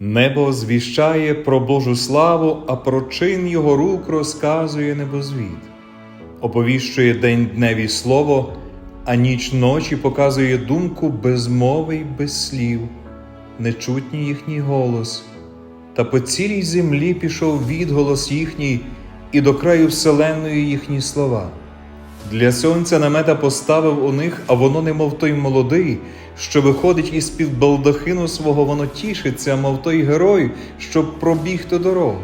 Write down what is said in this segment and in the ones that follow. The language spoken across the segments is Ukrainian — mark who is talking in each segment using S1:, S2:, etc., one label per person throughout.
S1: Небо звіщає про Божу славу, а про чин його рук розказує небозвід. Оповіщує день дневі слово, а ніч ночі показує думку без мови й без слів, нечутній їхній голос. Та по цілій землі пішов відголос їхній, і до краю вселенної їхні слова. Для сонця намета поставив у них, а воно, немов той молодий, що виходить із під балдахину свого, воно тішиться, мов той герой, щоб пробігти дорогу.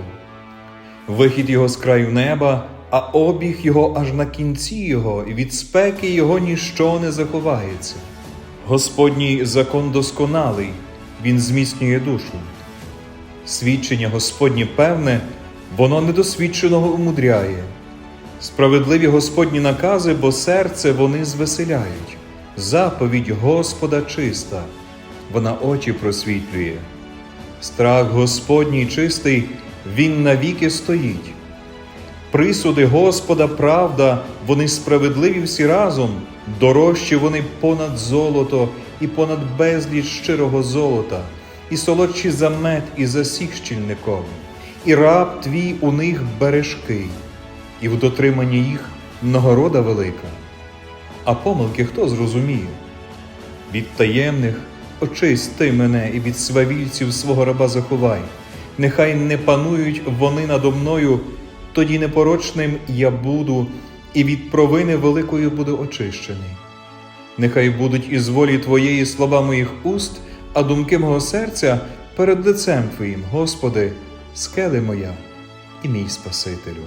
S1: Вихід його з краю неба, а обіг його аж на кінці його, і від спеки його ніщо не заховається. Господній закон досконалий, він зміцнює душу. Свідчення Господнє певне, воно недосвідченого умудряє. Справедливі Господні накази, бо серце вони звеселяють. Заповідь Господа чиста, вона очі просвітлює. Страх Господній чистий, він навіки стоїть. Присуди Господа правда, вони справедливі всі разом, дорожчі вони понад золото і понад безліч щирого золота, і солодші за мед і за сік щільниковий, і раб твій у них бережкий, і в дотриманні їх нагорода велика. А помилки хто зрозуміє? Від таємних очисти мене і від свавільців свого раба заховай. Нехай не панують вони надо мною, тоді непорочним я буду, і від провини великої буду очищений. Нехай будуть із волі Твоєї слова моїх уст, а думки мого серця перед лицем Твоїм, Господи, скели моя і мій Спасителю.